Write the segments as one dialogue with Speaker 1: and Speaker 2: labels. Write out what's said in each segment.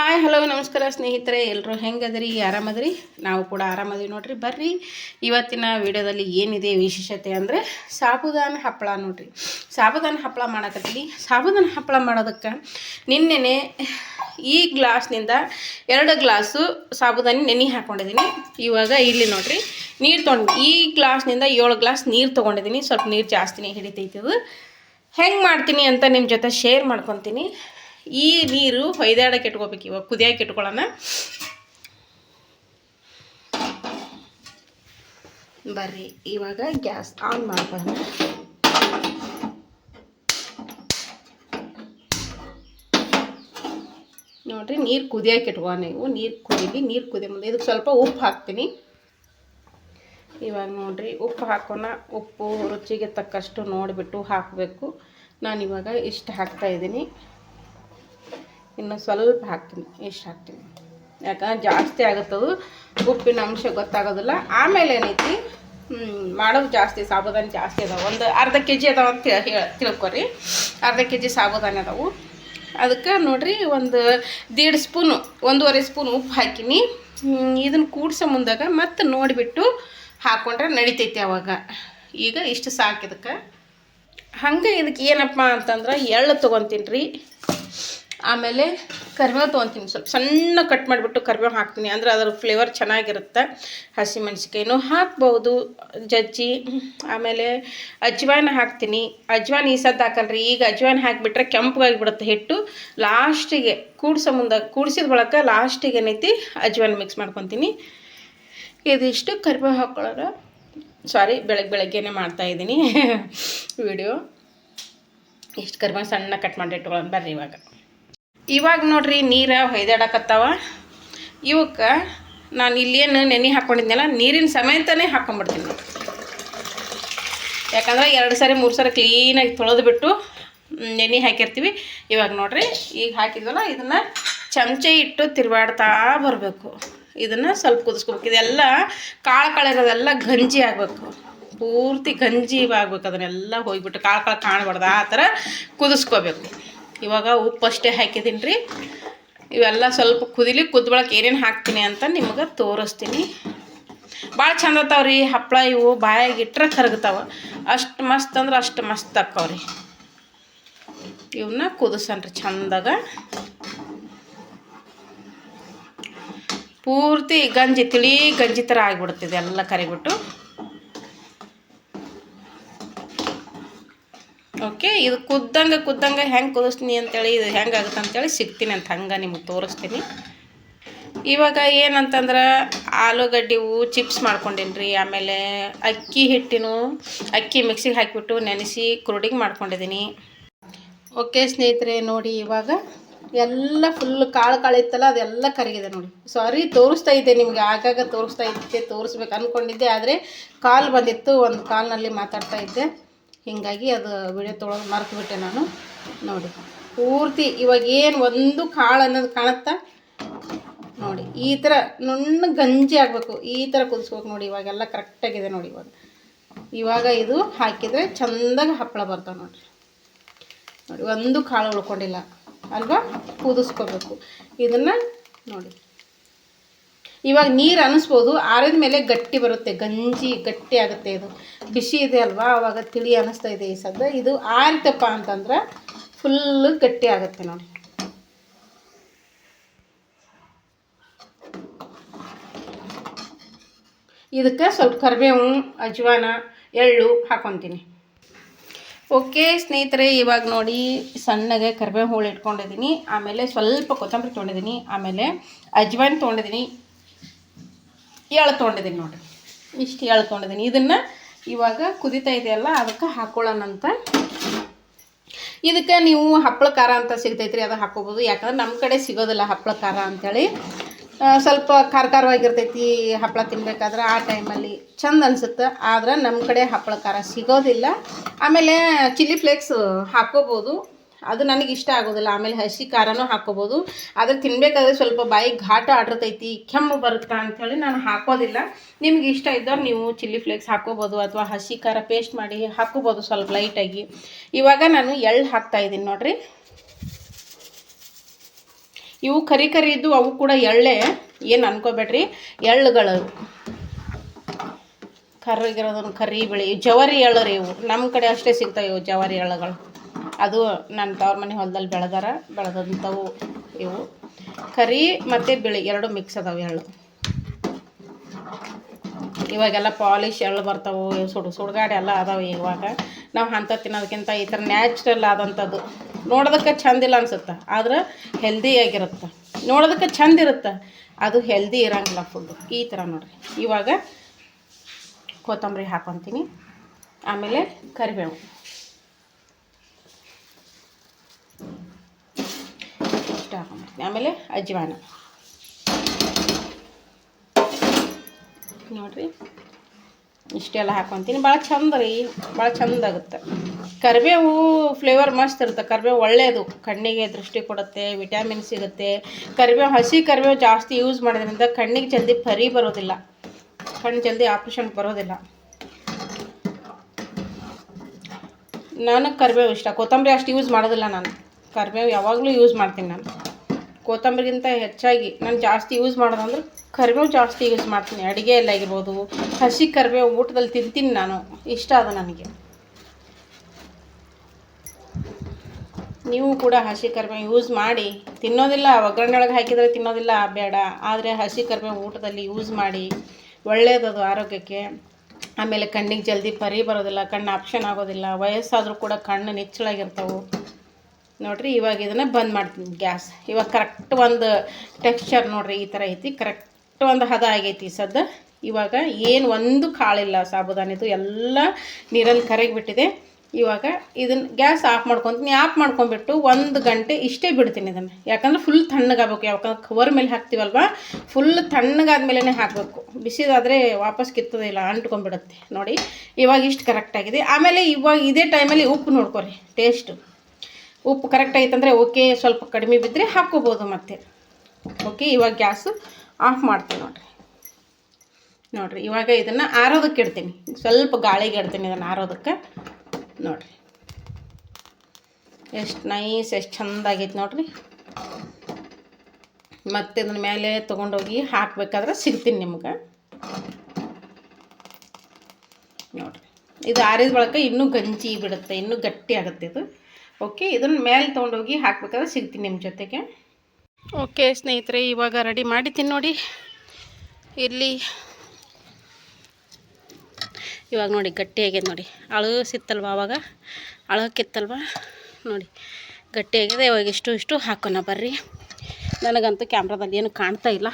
Speaker 1: Hi hello ನಮಸ್ಕಾರ ಸ್ನೇಹಿತರೆ. ಎಲ್ಲರೂ ಹೆಂಗದ್ರಿ? ಆರಾಮದ್ರಿ? ನಾವು ಕೂಡ ಆರಾಮದ್ವಿ ನೋಡ್ರಿ. ಬರ್ರಿ. ಇವತ್ತಿನ ವಿಡಿಯೋದಲ್ಲಿ ಏನಿದೆ ವಿಶೇಷತೆ ಅಂದರೆ ಸಾಬುದಾನ ಹಪ್ಪಳ ನೋಡ್ರಿ. ಸಾಬುದಾನ ಹಪ್ಪಳ ಮಾಡಕತ್ತೀನಿ ಸಾಬುದಾನ ಹಪ್ಪಳ ಮಾಡೋದಕ್ಕೆ ನಿನ್ನೆನೆ ಈ ಗ್ಲಾಸ್ನಿಂದ ಎರಡು ಗ್ಲಾಸು ಸಾಬುದಾನಿ ನೆನೆ ಹಾಕ್ಕೊಂಡಿದ್ದೀನಿ ಇವಾಗ ಇಲ್ಲಿ ನೋಡ್ರಿ, ನೀರು ತೊಗೊಂಡು ಈ ಗ್ಲಾಸ್ನಿಂದ ಏಳು ಗ್ಲಾಸ್ ನೀರು ತೊಗೊಂಡಿದ್ದೀನಿ. ಸ್ವಲ್ಪ ನೀರು ಜಾಸ್ತಿನೇ ಹಿಡಿತೈತಿ ಅದು ಹೆಂಗೆ ಮಾಡ್ತೀನಿ ಅಂತ ನಿಮ್ಮ ಜೊತೆ ಶೇರ್ ಮಾಡ್ಕೊತೀನಿ. ಈ ನೀರು ಹೊಯ್ದಾಡಕ್ಕೆ ಇಟ್ಕೋಬೇಕು ಇವಾಗ ಕುದಿಯಕ್ಕೆ ಇಟ್ಕೊಳ್ಳೋಣ ಬರ್ರಿ, ಇವಾಗ ಗ್ಯಾಸ್ ಆನ್ ಮಾಡ್ಕೊಳ್ಳೋಣ ನೋಡ್ರಿ, ನೀರು ಕುದಿಯಕ್ಕೆ ಇಟ್ಕೊ ನೀವು. ನೀರು ಕುದೀಲಿ, ನೀರು ಕುದಿ ಮುಂದೆ. ಇದಕ್ಕೆ ಸ್ವಲ್ಪ ಉಪ್ಪು ಹಾಕ್ತೀನಿ. ಇವಾಗ ನೋಡ್ರಿ, ಉಪ್ಪು ಹಾಕೋಣ. ಉಪ್ಪು ರುಚಿಗೆ ತಕ್ಕಷ್ಟು ನೋಡಿಬಿಟ್ಟು ಹಾಕಬೇಕು. ನಾನು ಇವಾಗ ಇಷ್ಟು ಹಾಕ್ತಾ ಇದ್ದೀನಿ. ಇನ್ನು ಸ್ವಲ್ಪ ಹಾಕ್ತೀನಿ, ಇಷ್ಟು ಹಾಕ್ತೀನಿ. ಯಾಕಂದ್ರೆ ಜಾಸ್ತಿ ಆಗುತ್ತದು ಉಪ್ಪಿನ ಅಂಶ ಗೊತ್ತಾಗೋದಿಲ್ಲ. ಆಮೇಲೆ ಏನೈತಿ ಮಾಡೋದು ಜಾಸ್ತಿ, ಸಾಬುದಾನ ಜಾಸ್ತಿ ಅದಾವೆ. ಒಂದು ಅರ್ಧ ಕೆ ಜಿ ಅದಾವ ಅಂತ ತಿಳ್ಕೊರಿ. ಅರ್ಧ ಕೆ ಜಿ ಸಾಬುದಾನ ಅದಾವು. ಅದಕ್ಕೆ ನೋಡಿರಿ, ಒಂದು ದೀಡ್ ಸ್ಪೂನು, ಒಂದೂವರೆ ಸ್ಪೂನ್ ಉಪ್ಪು ಹಾಕಿನಿ. ಇದನ್ನು ಕೂಡ್ಸೋ ಮುಂದಾಗ ಮತ್ತೆ ನೋಡಿಬಿಟ್ಟು ಹಾಕ್ಕೊಂಡ್ರೆ ನಡಿತೈತಿ ಅವಾಗ. ಈಗ ಇಷ್ಟು ಸಾಕು ಇದಕ್ಕೆ. ಹಂಗೆ ಇದಕ್ಕೆ ಏನಪ್ಪ ಅಂತಂದ್ರೆ ಎಳ್ಳು ತೊಗೊತೀನಿ ರೀ. ಆಮೇಲೆ ಕರಿಬೇವು ತೊಗೊತೀನಿ. ಸ್ವಲ್ಪ ಸಣ್ಣ ಕಟ್ ಮಾಡಿಬಿಟ್ಟು ಕರಿಬೇವು ಹಾಕ್ತೀನಿ. ಅಂದ್ರೆ ಅದರ ಫ್ಲೇವರ್ ಚೆನ್ನಾಗಿರುತ್ತೆ. ಹಸಿಮೆಣ್ಸಿಕಾಯಿನೂ ಹಾಕ್ಬೋದು. ಜಜ್ಜಿ. ಆಮೇಲೆ ಅಜ್ವಾನ ಹಾಕ್ತೀನಿ. ಅಜ್ವಾನ ಈ ಸದ್ದು ಹಾಕಲ್ರಿ. ಈಗ ಅಜ್ವಾನ ಹಾಕಿಬಿಟ್ರೆ ಕೆಂಪಗಾಗಿಬಿಡುತ್ತೆ ಹಿಟ್ಟು. ಲಾಸ್ಟಿಗೆ ಕೂಡ್ಸೋ ಮುಂದೆ, ಕೂಡಿಸಿದ ಬಳಕ ಲಾಸ್ಟಿಗೆ ಏನೈತಿ? ಅಜ್ವಾನ ಮಿಕ್ಸ್ ಮಾಡ್ಕೊತೀನಿ. ಇದಿಷ್ಟು ಕರಿಬೇವು ಹಾಕ್ಕೊಳ್ಳೋಣ ಸಾರಿ ಬೆಳಗ್ಗೆ ಬೆಳಗ್ಗೆನೇ ಮಾಡ್ತಾ ಇದ್ದೀನಿ. ವಿಡಿಯೋ ಇಷ್ಟು ಕರಿಬೇವು ಸಣ್ಣ ಕಟ್ ಮಾಡಿ ಇಟ್ಕೊಳ್ಳೋಣ. ಬರ್ರಿ ಇವಾಗ. ಇವಾಗ ನೋಡ್ರಿ ನೀರು ಹೊಯ್ದಾಡಕತ್ತಾವ. ಇವಕ್ಕೆ ನಾನು ಇಲ್ಲೇನು ನೆನೆ ಹಾಕ್ಕೊಂಡಿದ್ನಲ್ಲ ನೀರಿನ ಸಮೇತನೇ ಹಾಕ್ಕೊಂಬಿಡ್ತೀನಿ ಯಾಕಂದ್ರೆ ಎರಡು ಸಾರಿ, ಮೂರು ಸಾರಿ ಕ್ಲೀನಾಗಿ ತೊಳೆದು ಬಿಟ್ಟು ನೆನೆ ಹಾಕಿರ್ತೀವಿ. ಇವಾಗ ನೋಡ್ರಿ, ಈಗ ಹಾಕಿದ್ವಲ್ಲ, ಇದನ್ನು ಚಮಚ ಇಟ್ಟು ತಿರುವಾಡ್ತಾ ಬರಬೇಕು. ಇದನ್ನು ಸ್ವಲ್ಪ ಕುದಿಸ್ಕೋಬೇಕು. ಇದೆಲ್ಲ ಕಾಳು ಕಾಳು ಇರೋದೆಲ್ಲ ಗಂಜಿ ಆಗಬೇಕು. ಪೂರ್ತಿ ಗಂಜಿ ಆಗಬೇಕು. ಅದನ್ನೆಲ್ಲ ಹೋಗಿಬಿಟ್ಟು ಕಾಳು ಕಾಳು ಕಾಣಬಾರ್ದು. ಆ ಥರ ಕುದಿಸ್ಕೋಬೇಕು. ಇವಾಗ ಉಪ್ಪು ಅಷ್ಟೇ ಹಾಕಿದ್ದೀನಿ ರೀ ಇವೆಲ್ಲ ಸ್ವಲ್ಪ ಕುದಿಲಿ ಕುದ್ಬಳಕ್ಕೆ ಏನೇನು ಹಾಕ್ತೀನಿ ಅಂತ ನಿಮಗೆ ತೋರಿಸ್ತೀನಿ. ಭಾಳ ಚಂದ ಅತ್ತಾವ್ರಿ ಹಪ್ಪಳ ಇವು ಬಾಯಾಗಿಟ್ರೆ ಕರಗ್ತಾವೆ. ಅಷ್ಟು ಮಸ್ತ್ ಅಂದ್ರೆ ಅಷ್ಟು ಮಸ್ತ್ ಅಕ್ಕಾವ್ರಿ. ಇವನ್ನ ಕುದಿಸನ್ರಿ ಚಂದಾಗ. ಪೂರ್ತಿ ಗಂಜಿ, ತಿಳಿ ಗಂಜಿ ಥರ ಆಗಿಬಿಡ್ತಿದೆ ಎಲ್ಲ ಕರಿಬಿಟ್ಟು. ಓಕೆ ಇದು ಕುದ್ದಂಗೆ ಕುದ್ದಂಗೆ ಹೆಂಗೆ ಕುದಿಸ್ತೀನಿ ಅಂತೇಳಿ, ಇದು ಹೆಂಗೆ ಆಗುತ್ತೆ ಅಂತೇಳಿ ಸಿಗ್ತೀನಿ ಅಂತ ಹಂಗೆ ನಿಮಗೆ ತೋರಿಸ್ತೀನಿ. ಇವಾಗ ಏನಂತಂದ್ರೆ ಆಲೂಗಡ್ಡೆ ಹೂವು ಚಿಪ್ಸ್ ಮಾಡ್ಕೊಂಡೀನಿ ರೀ ಆಮೇಲೆ ಅಕ್ಕಿ ಹಿಟ್ಟಿನೂ ಅಕ್ಕಿ ಮಿಕ್ಸಿಗೆ ಹಾಕಿಬಿಟ್ಟು ನೆನೆಸಿ ಕುರುಡಿಗೆ ಮಾಡ್ಕೊಂಡಿದ್ದೀನಿ ಓಕೆ ಸ್ನೇಹಿತರೆ, ನೋಡಿ ಇವಾಗ ಎಲ್ಲ ಫುಲ್ ಕಾಳು ಕಾಳು ಇತ್ತಲ್ಲ, ಅದೆಲ್ಲ ಕರಗಿದೆ ನೋಡಿ. ಸಾರಿ ತೋರಿಸ್ತಾ ಇದ್ದೆ ನಿಮಗೆ, ಆಗಾಗ ತೋರಿಸ್ತಾ ಇದ್ದೆ, ತೋರಿಸ್ಬೇಕು ಅಂದ್ಕೊಂಡಿದ್ದೆ ಆದರೆ ಕಾಲ್ ಬಂದಿತ್ತು, ಒಂದು ಕಾಲ್ನಲ್ಲಿ ಮಾತಾಡ್ತಾ ಇದ್ದೆ. ಹೀಗಾಗಿ ಅದು ವಿಡಿಯೋ ತೊಗೊಳೋದು ಮರೆತುಬಿಟ್ಟೆ ನಾನು. ನೋಡಿ, ಪೂರ್ತಿ ಇವಾಗ ಏನು ಒಂದು ಕಾಳು ಅನ್ನೋದು ಕಾಣುತ್ತಾ? ನೋಡಿ, ಈ ಥರ ನುಣ್ಣ ಗಂಜಿ ಆಗಬೇಕು. ಈ ಥರ ಕುದಿಸ್ಬೇಕು ನೋಡಿ, ಇವಾಗೆಲ್ಲ ಕರೆಕ್ಟಾಗಿದೆ ನೋಡಿ ಇವಾಗ. ಇವಾಗ ಇದು ಹಾಕಿದರೆ ಚಂದಾಗಿ ಹಪ್ಪಳ ಬರ್ತಾವೆ ನೋಡಿರಿ ನೋಡಿ, ಒಂದು ಕಾಳು ಉಳ್ಕೊಂಡಿಲ್ಲ. ಅಲ್ವಾ? ಕುದಿಸ್ಕೋಬೇಕು. ಇದನ್ನು ನೋಡಿ. ಇವಾಗ ನೀರು ಅನಿಸ್ಬೋದು, ಆರಿದ ಮೇಲೆ ಗಟ್ಟಿ ಬರುತ್ತೆ, ಗಂಜಿ, ಗಟ್ಟಿ ಆಗುತ್ತೆ ಇದು. ಬಿಸಿ ಇದೆ ಅಲ್ವಾ? ಅವಾಗ ತಿಳಿ ಅನ್ನಿಸ್ತಾ ಇದೆ ಈ ಸದ್ದ. ಇದು ಆರಿತಪ್ಪ ಅಂತಂದ್ರೆ ಫುಲ್ಲು ಗಟ್ಟಿ ಆಗುತ್ತೆ ನೋಡಿ. ಇದಕ್ಕೆ ಸ್ವಲ್ಪ ಕರಿಬೇವು, ಅಜ್ವಾನ, ಎಳ್ಳು ಹಾಕೊತೀನಿ. ಓಕೆ ಸ್ನೇಹಿತರೆ, ಇವಾಗ ನೋಡಿ ಸಣ್ಣಗೆ ಕರಿಬೇವು ಹೂಳು ಇಟ್ಕೊಂಡಿದ್ದೀನಿ. ಆಮೇಲೆ ಸ್ವಲ್ಪ ಕೊತ್ತಂಬರಿ ತೊಗೊಂಡಿದ್ದೀನಿ. ಆಮೇಲೆ ಅಜ್ವಾನ್ ತೊಗೊಂಡಿದ್ದೀನಿ. ಎಳ್ಳು ತೊಗೊಂಡಿದ್ದೀನಿ ನೋಡಿರಿ. ಇಷ್ಟು ಎಳ್ಳು ತೊಗೊಂಡಿದ್ದೀನಿ ಇದನ್ನು ಇವಾಗ ಕುದಿತಾ ಇದೆಯಲ್ಲ, ಅದಕ್ಕೆ ಹಾಕೊಳ್ಳೋಣಂತ ಇದಕ್ಕೆ ನೀವು ಹಪ್ಪಳ ಖಾರ ಅಂತ ಸಿಗ್ತೈತ್ರಿ, ಅದು ಹಾಕೋಬೋದು. ಯಾಕಂದ್ರೆ ನಮ್ಮ ಕಡೆ ಸಿಗೋದಿಲ್ಲ ಹಪ್ಪಳ ಖಾರ ಅಂಥೇಳಿ ಸ್ವಲ್ಪ ಖಾರ ಖಾರವಾಗಿರ್ತೈತಿ ಹಪ್ಪಳ ತಿನ್ನಬೇಕಾದ್ರೆ ಆ ಟೈಮಲ್ಲಿ ಚಂದ ಅನಿಸುತ್ತೆ. ಆದ್ರೆ ನಮ್ಮ ಕಡೆ ಹಪ್ಪಳ ಖಾರ ಸಿಗೋದಿಲ್ಲ. ಆಮೇಲೆ ಚಿಲ್ಲಿ ಫ್ಲೇಕ್ಸ್ ಹಾಕೋಬೋದು. ಅದು ನನಗೆ ಇಷ್ಟ ಆಗೋದಿಲ್ಲ. ಆಮೇಲೆ ಹಸಿ ಖಾರನೂ ಹಾಕೋಬೋದು. ಆದರೆ ತಿನ್ಬೇಕಾದ್ರೆ ಸ್ವಲ್ಪ ಬಾಯಿ ಘಾಟ ಆಡಿರ್ತೈತಿ, ಕೆಮ್ಮು ಬರುತ್ತಾ ಅಂಥೇಳಿ ನಾನು ಹಾಕೋದಿಲ್ಲ. ನಿಮ್ಗೆ ಇಷ್ಟ ಇದ್ದವ್ರು ನೀವು ಚಿಲ್ಲಿ ಫ್ಲೇಕ್ಸ್ ಹಾಕೋಬೋದು ಅಥವಾ ಹಸಿ ಖಾರ ಪೇಸ್ಟ್ ಮಾಡಿ ಹಾಕೋಬೋದು ಸ್ವಲ್ಪ ಲೈಟಾಗಿ. ಇವಾಗ ನಾನು ಎಳ್ಳು ಹಾಕ್ತಾ ಇದ್ದೀನಿ ನೋಡ್ರಿ. ಇವು ಕರಿ ಕರಿ ಇದ್ದು ಅವು ಕೂಡ ಎಳ್ಳೆ, ಏನು ಅನ್ಕೋಬೇಡ್ರಿ, ಎಳ್ಳುಗಳು. ಕರ್ರಿಗಿರೋದನ್ನು ಕರಿ ಬಿಳಿ. ಜವಾರಿ ಎಳ್ಳು ರೀ ಇವು. ನಮ್ಮ ಕಡೆ ಅಷ್ಟೇ ಸಿಗ್ತಾವೆ ಇವು ಜವಾರಿ ಎಳ್ಳುಗಳು. ಅದು ನನ್ನ ತವ್ರ ಮನೆ ಹೊಲದಲ್ಲಿ ಬೆಳೆದಾರ ಬೆಳೆದಂಥವು ಇವು. ಕರಿ ಮತ್ತು ಬಿಳಿ, ಎರಡು ಮಿಕ್ಸ್ ಅದಾವೆ ಎಳ್ಳು. ಇವಾಗೆಲ್ಲ ಪಾಲಿಶ್ ಎಳ್ಳು ಬರ್ತಾವೆ, ಸುಡು, ಸುಡುಗಾಡೆ ಎಲ್ಲ ಅದಾವೆ ಇವಾಗ. ನಾವು ಅಂಥ ತಿನ್ನೋದಕ್ಕಿಂತ ಈ ಥರ ನ್ಯಾಚುರಲ್ ಆದಂಥದ್ದು. ನೋಡೋದಕ್ಕೆ ಚಂದಿಲ್ಲ ಅನ್ಸುತ್ತೆ? ಆದ್ರೆ ಹೆಲ್ದಿಯಾಗಿರುತ್ತೆ ನೋಡೋದಕ್ಕೆ ಚಂದ ಇರುತ್ತೆ. ಅದು ಹೆಲ್ದಿ ಇರೋಂಗಿಲ್ಲ ಫುಡ್ಡು ಈ ಥರ ನೋಡಿರಿ. ಇವಾಗ ಕೊತ್ತಂಬರಿ ಹಾಕೊತೀನಿ. ಆಮೇಲೆ ಕರಿಬೇವು. ಆಮೇಲೆ ಅಜ್ವಾನ ನೋಡ್ರಿ, ಇಷ್ಟೆಲ್ಲ ಹಾಕೊತೀನಿ. ಭಾಳ ಚಂದ ರೀ, ಭಾಳ ಚಂದ ಆಗುತ್ತೆ. ಕರಿಬೇವು ಫ್ಲೇವರ್ ಮಸ್ತ್ ಇರುತ್ತೆ. ಕರಿಬೇವು ಒಳ್ಳೆಯದು ಕಣ್ಣಿಗೆ ದೃಷ್ಟಿ ಕೊಡುತ್ತೆ ವಿಟಮಿನ್ ಸಿಗುತ್ತೆ. ಕರಿಬೇವು, ಹಸಿ ಕರಿಬೇವು ಜಾಸ್ತಿ ಯೂಸ್ ಮಾಡೋದ್ರಿಂದ ಕಣ್ಣಿಗೆ ಜಲ್ದಿ ಪರಿ ಬರೋದಿಲ್ಲ. ಕಣ್ಣು ಜಲ್ದಿ ಆಪ್ರೇಷನ್ ಬರೋದಿಲ್ಲ. ನಾನು ಕರಿಬೇವು ಇಷ್ಟ. ಕೊತ್ತಂಬರಿ ಅಷ್ಟು ಯೂಸ್ ಮಾಡೋದಿಲ್ಲ ನಾನು. ಕರಿಬೇವು ಯಾವಾಗಲೂ ಯೂಸ್ ಮಾಡ್ತೀನಿ ನಾನು. ಕೊತ್ತಂಬರಿಗಿಂತ ಹೆಚ್ಚಾಗಿ ನಾನು ಜಾಸ್ತಿ ಯೂಸ್ ಮಾಡೋದಂದ್ರೆ ಕರಿಬೇವು ಜಾಸ್ತಿ ಯೂಸ್ ಮಾಡ್ತೀನಿ. ಅಡುಗೆಯಲ್ಲಿ ಆಗಿರ್ಬೋದು, ಹಸಿ ಕರಿಬೇವು ಊಟದಲ್ಲಿ ತಿಂತೀನಿ ನಾನು. ಇಷ್ಟ ಅದು ನನಗೆ. ನೀವು ಕೂಡ ಹಸಿ ಕರಿಬೇವು ಯೂಸ್ ಮಾಡಿ. ತಿನ್ನೋದಿಲ್ಲ ಒಗ್ಗರಣೆ ಒಳಗೆ ಹಾಕಿದರೆ ತಿನ್ನೋದಿಲ್ಲ, ಬೇಡ. ಆದರೆ ಹಸಿ ಕರಿಬೇವು ಊಟದಲ್ಲಿ ಯೂಸ್ ಮಾಡಿ. ಒಳ್ಳೆಯದದು ಆರೋಗ್ಯಕ್ಕೆ. ಆಮೇಲೆ ಕಣ್ಣಿಗೆ ಜಲ್ದಿ ಪರಿ ಬರೋದಿಲ್ಲ, ಕಣ್ಣು ಆಪ್ಷನ್ ಆಗೋದಿಲ್ಲ, ವಯಸ್ಸಾದರೂ ಕೂಡ ಕಣ್ಣು ನಿಚ್ಚಳಾಗಿರ್ತಾವೆ. ನೋಡ್ರಿ, ಇವಾಗ ಇದನ್ನು ಬಂದ್ ಮಾಡ್ತೀನಿ ಗ್ಯಾಸ್. ಇವಾಗ ಕರೆಕ್ಟ್ ಒಂದು ಟೆಕ್ಸ್ಚರ್ ನೋಡಿರಿ, ಈ ಥರ ಐತಿ. ಕರೆಕ್ಟ್ ಒಂದು ಹದ ಆಗೈತಿ ಸದ್ದ. ಇವಾಗ ಏನು ಒಂದು ಕಾಳಿಲ್ಲ ಸಾಬುದಾನಿದು. ಎಲ್ಲ ನೀರಲ್ಲಿ ಕರಗಿಬಿಟ್ಟಿದೆ ಇವಾಗ ಇದನ್ನು ಗ್ಯಾಸ್ ಆಫ್ ಮಾಡ್ಕೊತೀನಿ. ಆಫ್ ಮಾಡ್ಕೊಂಬಿಟ್ಟು ಒಂದು ಗಂಟೆ ಇಷ್ಟೇ ಬಿಡ್ತೀನಿ ಇದನ್ನು. ಯಾಕಂದ್ರೆ ಫುಲ್ ತಣ್ಣಗಾಗಬೇಕು. ಯಾಕಂದ್ರೆ ಕವರ್ ಮೇಲೆ ಹಾಕ್ತೀವಲ್ವ? ಫುಲ್ ತಣ್ಣಗಾದ್ಮೇಲೆ ಹಾಕಬೇಕು. ಬಿಸಿದಾದರೆ ವಾಪಸ್ ಕಿತ್ತೋದಿಲ್ಲ ಅಂಟ್ಕೊಂಡ್ಬಿಡುತ್ತೆ. ನೋಡಿ, ಇವಾಗ ಇಷ್ಟು ಕರೆಕ್ಟಾಗಿದೆ ಆಮೇಲೆ ಇವಾಗ ಇದೇ ಟೈಮಲ್ಲಿ ಉಪ್ಪು ನೋಡ್ಕೊರಿ. ಟೇಸ್ಟು ಉಪ್ಪು ಕರೆಕ್ಟ್ ಐತಂದರೆ ಓಕೆ ಸ್ವಲ್ಪ ಕಡಿಮೆ ಬಿದ್ದರೆ ಹಾಕ್ಕೋಬೋದು ಮತ್ತೆ. ಓಕೆ ಇವಾಗ ಗ್ಯಾಸು ಆಫ್ ಮಾಡ್ತೀನಿ ನೋಡಿರಿ. ನೋಡಿರಿ, ಇವಾಗ ಇದನ್ನು ಆರೋದಕ್ಕೆ ಇಡ್ತೀನಿ. ಸ್ವಲ್ಪ ಗಾಳಿಗೆ ಇಡ್ತೀನಿ ಇದನ್ನು ಆರೋದಕ್ಕೆ. ನೋಡಿರಿ. ಎಷ್ಟು ನೈಸ್ ಎಷ್ಟು ಚಂದಾಗೈತೆ ನೋಡಿರಿ. ಮತ್ತೆ ಇದನ್ನ ಮೇಲೆ ತೊಗೊಂಡೋಗಿ ಹಾಕಬೇಕಾದ್ರೆ ಸಿಗ್ತೀನಿ ನಿಮ್ಗೆ. ನೋಡಿರಿ. ಇದು ಆರಿದ ಬಳಕ ಇನ್ನೂ ಗಂಜಿ ಬಿಡುತ್ತೆ, ಇನ್ನೂ ಗಟ್ಟಿ ಆಗುತ್ತೆ ಇದು. ಓಕೆ ಇದನ್ನ ಮೇಲೆ ತೊಗೊಂಡೋಗಿ ಹಾಕ್ಬೇಕಾದ್ರೆ ಸಿಗ್ತೀನಿ ನಿಮ್ಮ ಜೊತೆಗೆ. ಓಕೆ ಸ್ನೇಹಿತರೆ, ಇವಾಗ ರೆಡಿ ಮಾಡಿದ್ದೀನಿ ನೋಡಿ. ಇಲ್ಲಿ ಇವಾಗ ನೋಡಿ ಗಟ್ಟಿಯಾಗಿದೆ ನೋಡಿ. ಅಳಸಿತ್ತಲ್ವ ಅವಾಗ? ಅಳಕ್ಕಿತ್ತಲ್ವ ನೋಡಿ ಗಟ್ಟಿಯಾಗಿದೆ ಇವಾಗ ಇಷ್ಟು ಇಷ್ಟು ಹಾಕೋಣ ಬರ್ರಿ. ನನಗಂತೂ ಕ್ಯಾಮ್ರಾದಲ್ಲಿ ಏನು ಕಾಣ್ತಾ ಇಲ್ಲ.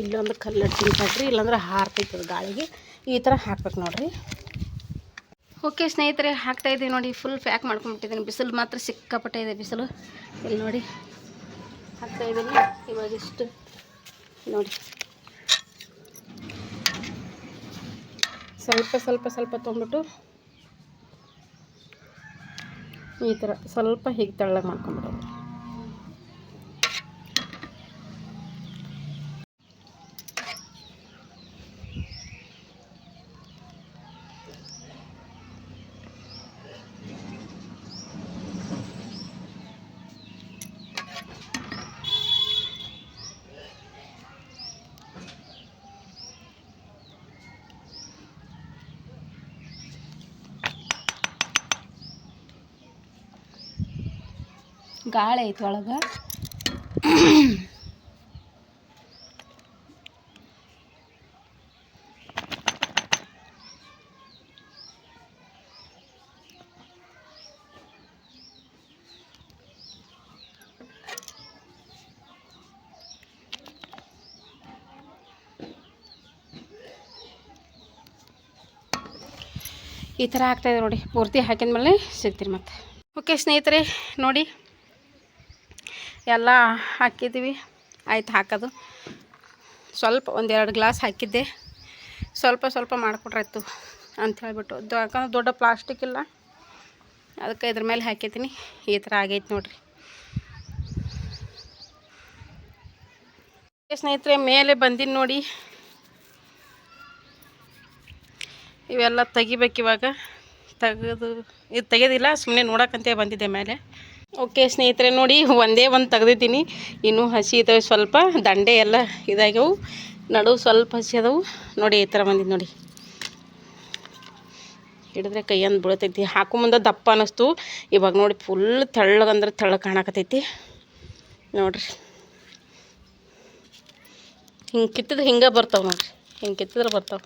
Speaker 1: ಇಲ್ಲೊಂದು ಕಲ್ಲು ಇಡ್ತೀನಿ ತಡ್ರಿ ಇಲ್ಲಾಂದ್ರೆ ಹಾರ್ತೈತೆ ಅದು ಗಾಳಿಗೆ. ಈ ಥರ ಹಾಕ್ಬೇಕು ನೋಡಿರಿ. ಓಕೆ ಸ್ನೇಹಿತರೆ ಹಾಕ್ತಾ ಇದ್ದೀವಿ ನೋಡಿ ಫುಲ್ ಪ್ಯಾಕ್ ಮಾಡ್ಕೊಂಡ್ಬಿಟ್ಟಿದ್ದೀನಿ. ಬಿಸಿಲು ಮಾತ್ರ ಸಿಕ್ಕಾಪಟ್ಟೆ ಇದೆ ಬಿಸಿಲು. ಇಲ್ಲಿ ನೋಡಿ ಹಾಕ್ತಾ ಇದ್ದೀನಿ. ಇವಾಗ ಇಷ್ಟು. ನೋಡಿ. ಸ್ವಲ್ಪ ಸ್ವಲ್ಪ ಸ್ವಲ್ಪ ತೊಗೊಂಬಿಟ್ಟು ಈ ಥರ ಸ್ವಲ್ಪ ಹೀಗೆ ತೆಳ್ಳಗೆ ಮಾಡ್ಕೊಂಬಿಡೋದು ಗಾಳಿ ಐತೆ ಒಳಗೆ. ಈ ಥರ ಆಗ್ತಾಯಿದೆ ನೋಡಿ. ಪೂರ್ತಿ ಹಾಕಿದ ಮೇಲೆ ಸಿಗ್ತೀರಿ ಮತ್ತೆ. ಓಕೆ ಸ್ನೇಹಿತರೆ, ನೋಡಿ. ಎಲ್ಲ ಹಾಕಿದ್ವಿ ಆಯ್ತು ಹಾಕೋದು. ಸ್ವಲ್ಪ ಒಂದೆರಡು ಗ್ಲಾಸ್ ಹಾಕಿದ್ದೆ. ಸ್ವಲ್ಪ ಸ್ವಲ್ಪ ಮಾಡಿಕೊಟ್ರಾಯ್ತು ಅಂತ ಹೇಳ್ಬಿಟ್ಟು. ಯಾಕಂದ್ರೆ ದೊಡ್ಡ ಪ್ಲಾಸ್ಟಿಕ್ ಇಲ್ಲ. ಅದಕ್ಕೆ ಇದ್ರ ಮೇಲೆ ಹಾಕಿದ್ದೀನಿ. ಈ ಥರ ಆಗೈತೆ ನೋಡ್ರಿ. ಸ್ನೇಹಿತರೆ, ಮೇಲೆ ಬಂದಿನಿ ನೋಡಿ. ಇವೆಲ್ಲ ತೆಗಿಬೇಕು ಇವಾಗ. ತೆಗೆದು ಇದು ತೆಗೆದಿಲ್ಲ ಸುಮ್ಮನೆ ನೋಡಕ್ಕಂತೇ ಬಂದಿದ್ದೆ ಮೇಲೆ. ಓಕೆ ಸ್ನೇಹಿತರೆ, ನೋಡಿ ಒಂದೇ ಒಂದು ತೆಗ್ದಿದ್ದೀನಿ. ಇನ್ನೂ ಹಸಿ ಇದಾವೆ ಸ್ವಲ್ಪ, ದಂಡೆ ಎಲ್ಲ ಇದಾಗ್ಯವು. ನಡು ಸ್ವಲ್ಪ ಹಸಿ ಅದಾವು. ನೋಡಿ ಈ ಥರ ಬಂದಿದ್ದು ನೋಡಿ. ಹಿಡಿದ್ರೆ ಕೈಯಂದು ಬೀಳ್ತೈತಿ. ಹಾಕೋ ಮುಂದೆ ದಪ್ಪ ಅನ್ನಿಸ್ತು ಇವಾಗ ನೋಡಿ ಫುಲ್ ತೆಳ್ಳಗಂದ್ರೆ ತೆಳ್ಳ ಕಾಣಕತ್ತೈತಿ. ನೋಡ್ರಿ. ಹಿಂಗೆ ಕಿತ್ತಿದ್ರೆ ಹಿಂಗೆ ಬರ್ತಾವೆ ನೋಡ್ರಿ. ಹಿಂಗೆ ಕಿತ್ತಿದ್ರೆ ಬರ್ತಾವೆ.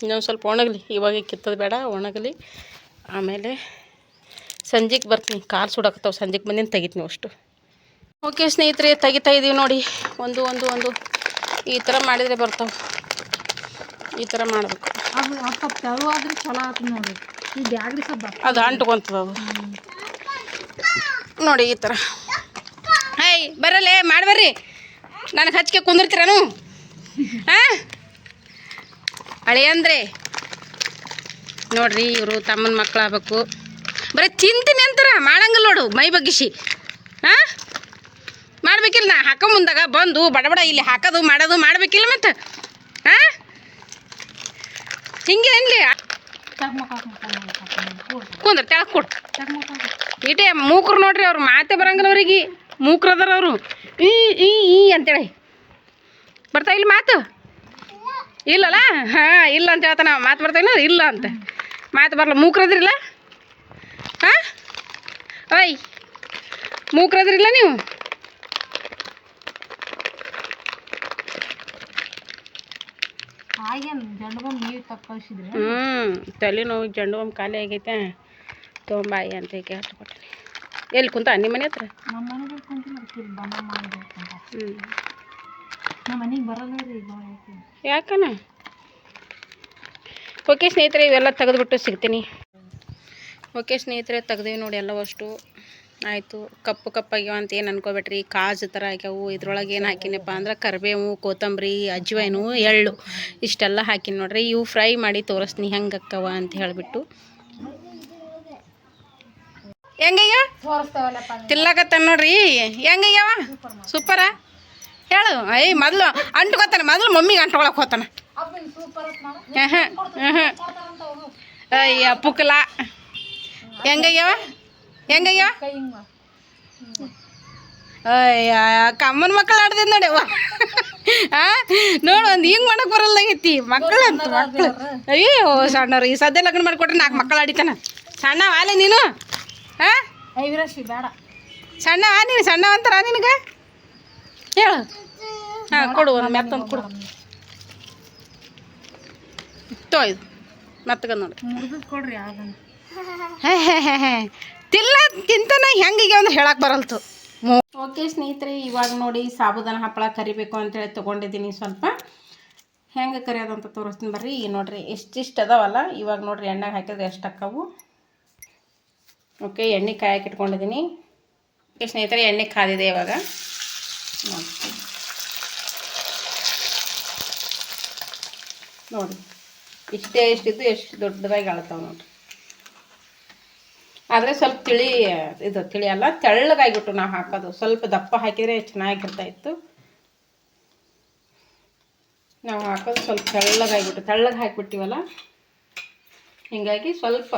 Speaker 1: ಇನ್ನೊಂದು ಸ್ವಲ್ಪ ಒಣಗಲಿ. ಇವಾಗ ಕಿತ್ತದ ಬೇಡ, ಒಣಗಲಿ. ಆಮೇಲೆ ಸಂಜೆಗೆ ಬರ್ತೀನಿ. ಕಾಲು ಸುಡಾಕತ್ತಾವ. ಸಂಜೆಗೆ ಬಂದಿನ ತೆಗಿತೀನಿ ಅಷ್ಟು. ಓಕೆ ಸ್ನೇಹಿತರೆ ತೆಗಿತಾ ಇದ್ದೀವಿ ನೋಡಿ. ಒಂದು ಒಂದು ಒಂದು. ಈ ಥರ ಮಾಡಿದರೆ ಬರ್ತಾವೆ. ಈ ಥರ ಮಾಡಬೇಕು.
Speaker 2: ಅದು
Speaker 1: ಅಂಟ್ಕೊಂತದ ಅದು. ನೋಡಿ ಈ ಥರ ಹಾಯ್ ಬರಲ್ಲೇ ಮಾಡ್ಬರ್ರಿ ನನಗೆ ಹಚ್ಕೆ ಕುಂದಿರ್ತೀರನು? ಹಾಂ? ಅಳಿಯಂದ್ರೆ ನೋಡ್ರಿ ಇವರು ತಮ್ಮನ ಮಕ್ಕಳಾಗಬೇಕು ಬರೀ ತಿಂತೀನಿ ಅಂತಾರ, ಮಾಡಂಗಿಲ್ಲ ನೋಡು, ಮೈ ಬಗ್ಗಿಸಿ. ಹಾಂ ಮಾಡ್ಬೇಕಿಲ್ಲ ನಾ, ಹಾಕೋ ಮುಂದಾಗ ಬಂದು ಬಡಬಡ ಬಡ ಇಲ್ಲಿ ಹಾಕೋದು, ಮಾಡೋದು, ಮಾಡ್ಬೇಕಿಲ್ಲ ಮತ್ತೆ. ಹಾಂ ಹಿಂಗೆ
Speaker 2: ಏನ್ಲಿ?
Speaker 1: ಕುಂದ್ರ, ತೆಳಗೆ ಕೊಡು ಇಟೇ, ಮೂಕ್ರು ನೋಡ್ರಿ ಅವ್ರು, ಮಾತೆ ಬರಂಗಿಲ್ಲ ಅವ್ರಿಗೆ. ಮೂಕ್ರು ಅದಾರ ಅವರು. ಈ ಈ ಈ ಅಂತೇಳಿ. ಬರ್ತಾ ಇಲ್ಲಿ ಮಾತು? ಇಲ್ಲಲ್ಲ? ಹಾಂ, ಇಲ್ಲ ಅಂತ ಹೇಳ್ತಾನ ಮಾತು ಬರ್ತಾಯಿಲ್ಲ ಇಲ್ಲ ಅಂತ. ಮಾತು ಬರಲ್ಲ ಮೂಕ್ರದ್ರಿಲ್ಲ? ಹಾಂ? ಓಯ್ ಮೂಕ್ರದ್ರಿಲ್ಲ ನೀವು? ಹ್ಞೂ ತಲೆನೋವು ಜಂಡು ಬಾಂಬ್ ಖಾಲಿ ಆಗೈತೆ. ತೊಗೊಂಬಾಯಿ ಅಂತ ಕೊಟ್ಟಿನಿ ಎಲ್ಲಿ ಕುಂತ? ನಿಮ್ಮ ಮನೆ ಹತ್ರ? ಹ್ಞೂ ಯಾಕನ? ಓಕೆ ಸ್ನೇಹಿತರೆ ಇವೆಲ್ಲ ತೆಗೆದ್ಬಿಟ್ಟು ಸಿಗ್ತೀನಿ. ಓಕೆ ಸ್ನೇಹಿತರೆ ತೆಗ್ದೀವಿ ನೋಡಿ ಎಲ್ಲವಷ್ಟು. ಆಯಿತು ಕಪ್ಪು ಕಪ್ಪಾಗ್ಯವ ಅಂತ ಏನು ಅನ್ಕೋಬೇಡ್ರಿ. ಕಾಜು ಥರ ಆಗ್ಯಾವು. ಇದ್ರೊಳಗೆ ಏನು ಹಾಕಿನಪ್ಪ ಅಂದ್ರೆ ಕರಿಬೇವು ಕೊತ್ತಂಬರಿ ಅಜ್ವೈನು ಎಳ್ಳು ಇಷ್ಟೆಲ್ಲ ಹಾಕಿನಿ ನೋಡ್ರಿ. ಇವು ಫ್ರೈ ಮಾಡಿ ತೋರಿಸ್ತೀನಿ. ಹೆಂಗೆ ಅಕ್ಕವ ಅಂತ ಹೇಳಿಬಿಟ್ಟು. ಹೆಂಗಯ್ಯ? ತಿಲ್ಲಕತ್ತ ನೋಡ್ರಿ. ಹೆಂಗಯ್ಯವ? ಸೂಪರ ಹೇಳು. ಐ ಮೊದಲು ಅಂಟ್ಕೊತಾನೆ. ಮೊದಲು ಮಮ್ಮಿಗೆ ಅಂಟ್ಕೊಳಕ್ಕೆ ಹೋತಾನೆ.
Speaker 2: ಹಾಂ ಹಾಂ ಅವರು
Speaker 1: ಅಯ್ಯ ಪುಕ್ಲ ಹೆಂಗಯ್ಯವ? ಹೆಂಗಯ್ಯವ? ಅಯ್ಯ ಕಮ್ಮನ ಮಕ್ಕಳು ಆಡ್ದಿದ್ ನೋಡಿ. ಅವ ಆ? ನೋಡು ಒಂದು ಹಿಂಗೆ ಮಾಡಕ್ ಐತಿ. ಮಕ್ಕಳು ಅಂತ ಮಕ್ಕಳು ಅಯ್ಯೋ ಸಣ್ಣವ್ರು ಈ ಸದ್ಯ ಲಗ್ನ ಮಾಡಿಕೊಟ್ರೆ ನಾಲ್ಕು ಮಕ್ಕಳು ಆಡಿತಾನ. ಸಣ್ಣ ವಾಲೆ ನೀನು. ಹಾಂ
Speaker 2: ಬೇಡ.
Speaker 1: ಸಣ್ಣ ಆ ನೀನು ಸಣ್ಣ ಅಂತಾರ ನಿನಗೆ? ಹೇಳು. ಹಾಂ ಕೊಡು ಒಂದು ಮೆತ್ತೊಂದು ಕೊಡು. ಇತ್ತು ಇದು. ಮೆತ್ತಗ ನೋಡಿ.
Speaker 2: ಕೊಡ್ರಿ
Speaker 1: ಹೇ ಹೇ ಹೇ ಹೇ. ತಿಲ್ಲ ತಿಂತಾನ ಹೆಂಗಿಗೆ ಅಂದ್ರೆ ಹೇಳಕ್ ಬರಲ್ತು. ಓಕೆ ಸ್ನೇಹಿತರೆ, ಇವಾಗ ನೋಡಿ ಸಾಬುದಾನ ಹಪ್ಪಳ ಕರಿಬೇಕು ಅಂತೇಳಿ ತೊಗೊಂಡಿದ್ದೀನಿ ಸ್ವಲ್ಪ. ಹೆಂಗೆ ಕರಿಯೋದಂತ ತೋರಿಸ್ತೀನಿ ಬರ್ರಿ. ಈಗ ನೋಡಿರಿ, ಎಷ್ಟಿಷ್ಟು ಅದಾವಲ್ಲ? ಇವಾಗ ನೋಡಿರಿ ಎಣ್ಣೆಗೆ ಹಾಕಿದ್ರೆ ಎಷ್ಟು ಅಕ್ಕವು? ಓಕೆ, ಎಣ್ಣೆ ಕಾಯಕ್ಕೆ ಇಟ್ಕೊಂಡಿದ್ದೀನಿ. ಓಕೆ ಸ್ನೇಹಿತರೆ, ಎಣ್ಣೆ ಕಾದಿದೆ ಇವಾಗ. ನೋಡಿ, ಇಷ್ಟೇ ಇಷ್ಟಿದ್ದು ಎಷ್ಟು ದೊಡ್ಡದಾಗಿ ಅಳ್ತಾವೆ ನೋಡ್ರಿ. ಆದರೆ ಸ್ವಲ್ಪ ತಿಳಿ, ಇದು ತಿಳಿಯಲ್ಲ, ತೆಳ್ಳಗಾಗಿಬಿಟ್ಟು ನಾವು ಹಾಕೋದು. ಸ್ವಲ್ಪ ದಪ್ಪ ಹಾಕಿದರೆ ಚೆನ್ನಾಗಿರ್ತಾಯಿತ್ತು. ನಾವು ಹಾಕೋದು ಸ್ವಲ್ಪ ತೆಳ್ಳಗಾಗಿಬಿಟ್ಟು, ತೆಳ್ಳಗೆ ಹಾಕಿಬಿಟ್ಟಿವಲ್ಲ? ಹೀಗಾಗಿ ಸ್ವಲ್ಪ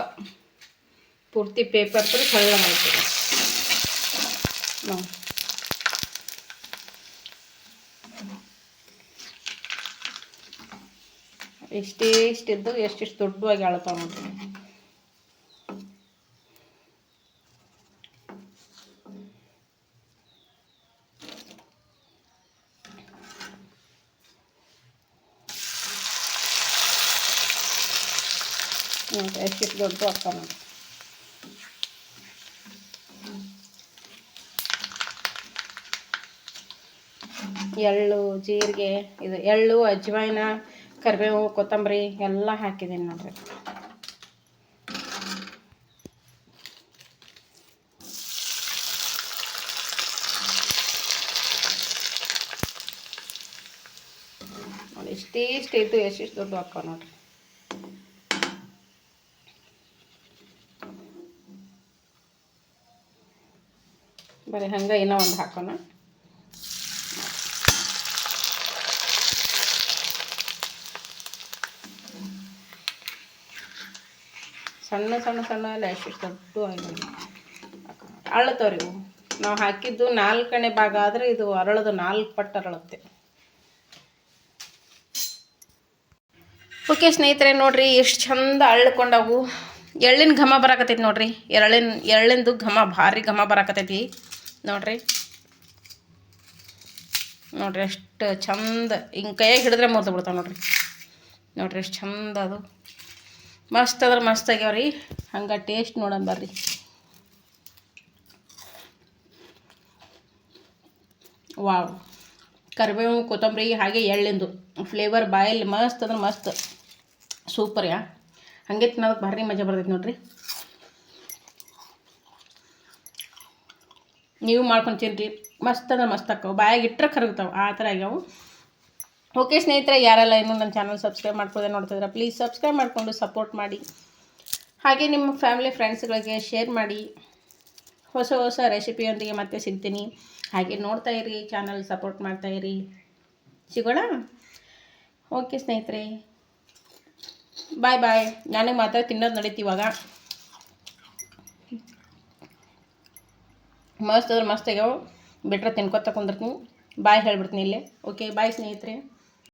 Speaker 1: ಪೂರ್ತಿ ಪೇಪರ್ ಕೂಡ ತೆಳ್ಳಗಾಯ್ತು. ನೋಡಿ ಇಷ್ಟೇ ಇಷ್ಟಿದ್ದು ಎಷ್ಟಿಷ್ಟು ದೊಡ್ಡವಾಗಿ ಅಳ್ತಾವೆ ನೋಡ್ರಿ ದೊಡ್ಡ ಹಾಕೋಣ ಎಳ್ಳು, ಜೀರಿಗೆ, ಇದು ಎಳ್ಳು, ಅಜ್ವಾಯಿನ, ಕರಿಬೇವು, ಕೊತ್ತಂಬರಿ ಎಲ್ಲ ಹಾಕಿದ್ದೀನಿ ನೋಡ್ರಿ. ನೋಡಿ ಇಷ್ಟಿಷ್ಟು ಇದ್ದು ಎಷ್ಟಿಷ್ಟು ದೊಡ್ಡ ಹಾಕೋ ನೋಡ್ರಿ. ಬರೀ ಹಂಗೆ ಇನ್ನೂ ಒಂದು ಹಾಕೋಣ. ಸಣ್ಣ ಸಣ್ಣ ಸಣ್ಣ ಎಷ್ಟಿಷ್ಟು ದೊಡ್ಡ ಆಗಿ ಅರಳತ್ತವ್ರಿ ಇವು. ನಾವು ಹಾಕಿದ್ದು ನಾಲ್ಕನೇ ಭಾಗ ಆದರೆ ಇದು ಅರಳದು ನಾಲ್ಕು ಪಟ್ಟು ಅರಳುತ್ತೆ. ಓಕೆ ಸ್ನೇಹಿತರೆ, ನೋಡ್ರಿ ಎಷ್ಟು ಚಂದ ಅಳ್ಕೊಂಡವು ಎಳ್ಳಿನ ಘಮ ಬರಾಕತೈತಿ ನೋಡ್ರಿ. ಎರಳಿನ ಎಳ್ಳಿಂದು ಘಮ, ಭಾರಿ ಘಮ ಬರಾಕತೈತಿ ನೋಡ್ರಿ. ನೋಡ್ರಿ ಎಷ್ಟು ಚಂದ, ಹಿಂಗೆ ಕೈಯಾಗ ಹಿಡಿದ್ರೆ ಮುರಿದು ಬಿಡ್ತಾವೆ ನೋಡ್ರಿ. ನೋಡ್ರಿ ಎಷ್ಟು ಚಂದ ಅದು. ಮಸ್ತ್ ಅದ್ರ ಮಸ್ತ್ ಆಗ್ಯಾವ್ರಿ. ಹಂಗೆ ಟೇಸ್ಟ್ ನೋಡೋಣ ಬರ್ರಿ. ವಾವ್. ಕರಿಬೇವು ಕೊತ್ತಂಬರಿ ಹಾಗೆ ಎಳ್ಳಿಂದು. ಫ್ಲೇವರ್ ಬಾಯಲ್ಲಿ ಮಸ್ತ್ ಅಂದ್ರೆ ಮಸ್ತ್. Super yeah? ಹಾಗೆ ತಿನ್ನೋದಕ್ಕೆ ಭಾರಿ ಮಜಾ ಬರ್ತೈತೆ ನೋಡ್ರಿ. ನೀವು ಮಾಡ್ಕೊಂಡು ತಿನ್ರಿ ಮಸ್ತ್ ಅಂದ್ರೆ ಮಸ್ತ್ ಆಕ್ಕವು ಬಾಯಾಗಿ ಇಟ್ಟರೆ ಕರಗ್ತಾವೆ. ಆ ಥರ ಆಗ್ಯಾವು. ಓಕೆ ಸ್ನೇಹಿತರೆ, ಯಾರೆಲ್ಲ ಇನ್ನೂ ನನ್ನ ಚಾನಲ್ ಸಬ್ಸ್ಕ್ರೈಬ್ ಮಾಡ್ಕೋದೆ ನೋಡ್ತಿದ್ರೆ ಪ್ಲೀಸ್ ಸಬ್ಸ್ಕ್ರೈಬ್ ಮಾಡಿಕೊಂಡು ಸಪೋರ್ಟ್ ಮಾಡಿ. ಹಾಗೆ ನಿಮ್ಮ ಫ್ಯಾಮಿಲಿ ಫ್ರೆಂಡ್ಸ್ಗಳಿಗೆ ಶೇರ್ ಮಾಡಿ. ಹೊಸ ಹೊಸ ರೆಸಿಪಿಯೊಂದಿಗೆ ಮತ್ತೆ ಸಿಗ್ತೀನಿ. ಹಾಗೆ ನೋಡ್ತಾ ಇರಿ ಚಾನಲ್ ಸಪೋರ್ಟ್ ಮಾಡ್ತಾ ಇರಿ. ಸಿಗೋಣ? ಓಕೆ ಸ್ನೇಹಿತರೆ. ಬಾಯ್ ಬಾಯ್ ನನಗೆ ಮಾತ್ರ ತಿನ್ನೋದು ನಡೀತಿ ಮಸ್ತ್ ಅಂದ್ರೆ ಮಸ್ತ್ ಆಗ್ಯಾವ. ಬಿಟ್ರೆ ತಿನ್ಕೋತ ಕುಂದಿರ್ತೀನಿ. ಬಾಯ್ ಹೇಳ್ಬಿಡ್ತೀನಿ ಇಲ್ಲೇ. ಓಕೆ ಬಾಯ್ ಸ್ನೇಹಿತರೆ.